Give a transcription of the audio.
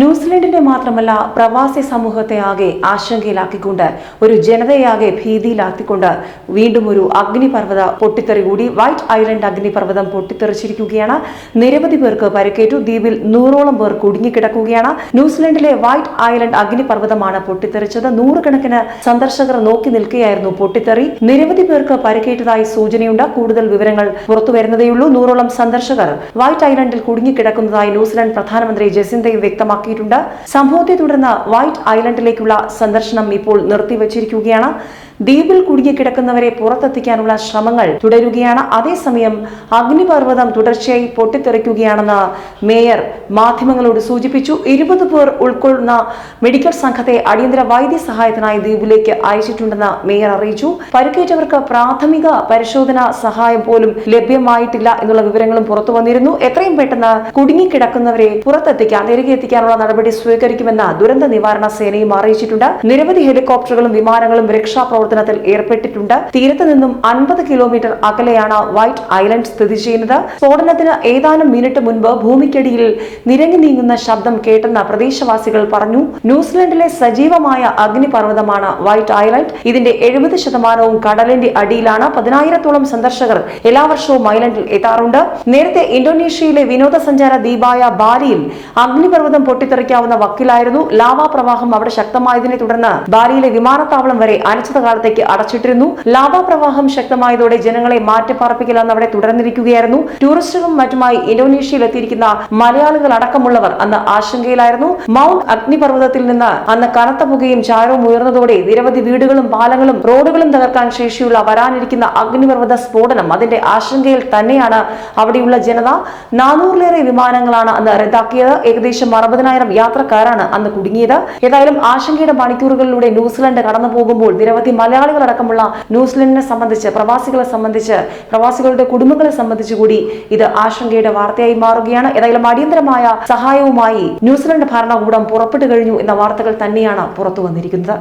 ന്യൂസിലൻഡിനെ മാത്രമല്ല പ്രവാസി സമൂഹത്തെ ആകെ ആശങ്കയിലാക്കിക്കൊണ്ട് ഒരു ജനതയാകെ ഭീതിയിലാക്കിക്കൊണ്ട് വീണ്ടും ഒരു അഗ്നിപർവത പൊട്ടിത്തെറി കൂടി വൈറ്റ് ഐലൻഡ് അഗ്നിപർവതം പൊട്ടിത്തെറിച്ചിരിക്കുകയാണ്. നിരവധി പേർക്ക് പരിക്കേറ്റു ദ്വീപിൽ നൂറോളം പേർ കുടുങ്ങിക്കിടക്കുകയാണ്. ന്യൂസിലൻഡിലെ വൈറ്റ് ഐലൻഡ് അഗ്നിപർവതമാണ് പൊട്ടിത്തെറിച്ചത്. നൂറുകണക്കിന് സന്ദർശകർ നോക്കി നിൽക്കുകയായിരുന്നു പൊട്ടിത്തെറി. നിരവധി പേർക്ക് പരിക്കേറ്റതായി സൂചനയുണ്ട്. കൂടുതൽ വിവരങ്ങൾ പുറത്തുവരുന്നതേയുള്ളൂ നൂറോളം സന്ദർശകർ വൈറ്റ് ഐലൻഡിൽ കുടുങ്ങിക്കിടക്കുന്നതായി ന്യൂസിലൻഡ് പ്രധാനമന്ത്രി ജസിന്തയും വ്യക്തമാക്കിയിട്ടുണ്ട് സംഭവത്തെ തുടർന്ന് വൈറ്റ് ഐലൻഡിലേക്കുള്ള സന്ദർശനം ഇപ്പോൾ നിർത്തിവച്ചിരിക്കുകയാണ്. ദ്വീപിൽ കുടുങ്ങിക്കിടക്കുന്നവരെ പുറത്തെത്തിക്കാനുള്ള ശ്രമങ്ങൾ തുടരുകയാണ്. അതേസമയം അഗ്നിപർവതം തുടർച്ചയായി പൊട്ടിത്തെറിക്കുകയാണെന്ന് മേയർ മാധ്യമങ്ങളോട് സൂചിപ്പിച്ചു. ഇരുപത് പേർ ഉൾക്കൊള്ളുന്ന മെഡിക്കൽ സംഘത്തെ അടിയന്തര വൈദ്യസഹായത്തിനായി ദ്വീപിലേക്ക് അയച്ചിട്ടുണ്ടെന്ന് മേയർ അറിയിച്ചു. പരിക്കേറ്റവർക്ക് പ്രാഥമിക പരിശോധന സഹായം പോലും ലഭ്യമായിട്ടില്ല എന്നുള്ള വിവരങ്ങളും പുറത്തു വന്നിരുന്നു. എത്രയും പെട്ടെന്ന് കുടുങ്ങിക്കിടക്കുന്നവരെ പുറത്തെത്തിക്കാൻ തിരികെ എത്തിക്കാനുള്ള നടപടി സ്വീകരിക്കുമെന്ന് ദുരന്ത നിവാരണ സേനയും അറിയിച്ചിട്ടുണ്ട്. നിരവധി ഹെലികോപ്റ്ററുകളും വിമാനങ്ങളും രക്ഷാപ്രവർത്തനത്തിൽ ഏർപ്പെട്ടിട്ടുണ്ട്. തീരത്ത് നിന്നും അൻപത് കിലോമീറ്റർ അകലെയാണ് വൈറ്റ് ഐലൻഡ് സ്ഥിതി ചെയ്യുന്നത്. സ്ഫോടനത്തിന് ഏതാനും മിനിറ്റ് മുൻപ് ഭൂമിക്കടിയിൽ നിരങ്ങി നീങ്ങുന്ന ശബ്ദം കേട്ടെന്ന പ്രദേശവാസികൾ പറഞ്ഞു. ന്യൂസിലൻഡിലെ സജീവമായ അഗ്നിപർവതമാണ് വൈറ്റ് ഐലൻഡ്. ഇതിന്റെ എഴുപത് ശതമാനവും കടലിന്റെ അടിയിലാണ്. പതിനായിരത്തോളം സന്ദർശകർ എല്ലാ വർഷവും ഐലൻഡിൽ എത്താറുണ്ട്. നേരത്തെ ഇന്തോനേഷ്യയിലെ വിനോദസഞ്ചാര ദ്വീപായ ബാലിയിൽ അഗ്നിപർവതം പൊട്ടിത്തെറിക്കാവുന്ന വക്കിലായിരുന്നു. ലാവാ പ്രവാഹം അവിടെ ശക്തമായതിനെ തുടർന്ന് ബാലിയിലെ വിമാനത്താവളം വരെ അനിശ്ചിതകാലത്തേക്ക് അടച്ചിട്ടിരുന്നു. ലാവാ പ്രവാഹം ശക്തമായതോടെ ജനങ്ങളെ മാറ്റിപ്പാർപ്പിക്കൽ അവിടെ തുടർന്നിരിക്കുകയായിരുന്നു. ടൂറിസ്റ്റുകളും മറ്റുമായി ഇന്തോനേഷ്യയിൽ എത്തിയിരിക്കുന്ന മലയാളികൾ അടക്കമുള്ളവർ അന്ന് ആശങ്കയിലായിരുന്നു. മൗണ്ട് അഗ്നിപർവതത്തിൽ നിന്ന് അന്ന് കനത്ത പുകയും ചാരവും ഉയർന്നതോടെ നിരവധി വീടുകളും പാലങ്ങളും റോഡുകളും തകർക്കാൻ ശേഷിയുള്ള വരാനിരിക്കുന്ന അഗ്നിപർവത സ്ഫോടനം അതിന്റെ ആശങ്കയിൽ തന്നെയാണ് അവിടെയുള്ള ജനത. നാനൂറിലേറെ വിമാനങ്ങളാണ് അന്ന് റദ്ദാക്കിയത്. ഏകദേശം അറുപതിനായിരം യാത്രക്കാരാണ് അന്ന് കുടുങ്ങിയത്. ഏതായാലും ആശങ്കയുടെ മണിക്കൂറുകളിലൂടെ ന്യൂസിലൻഡ് കടന്നു പോകുമ്പോൾ നിരവധി മലയാളികൾ അടക്കമുള്ള ന്യൂസിലൻഡിനെ സംബന്ധിച്ച് പ്രവാസികളെ സംബന്ധിച്ച് പ്രവാസികളുടെ കുടുംബങ്ങളെ സംബന്ധിച്ച് കൂടി ഇത് ആശങ്കയുടെ വാർത്തയായി മാറുകയാണ്. ഏതായാലും അടിയന്തരമായ സഹായവുമായി ന്യൂസിലൻഡ് ഭരണകൂടം പുറപ്പെട്ടു കഴിഞ്ഞു എന്ന വാർത്തകൾ തന്നെയാണ് പുറത്തു വന്നിരിക്കുന്നത്.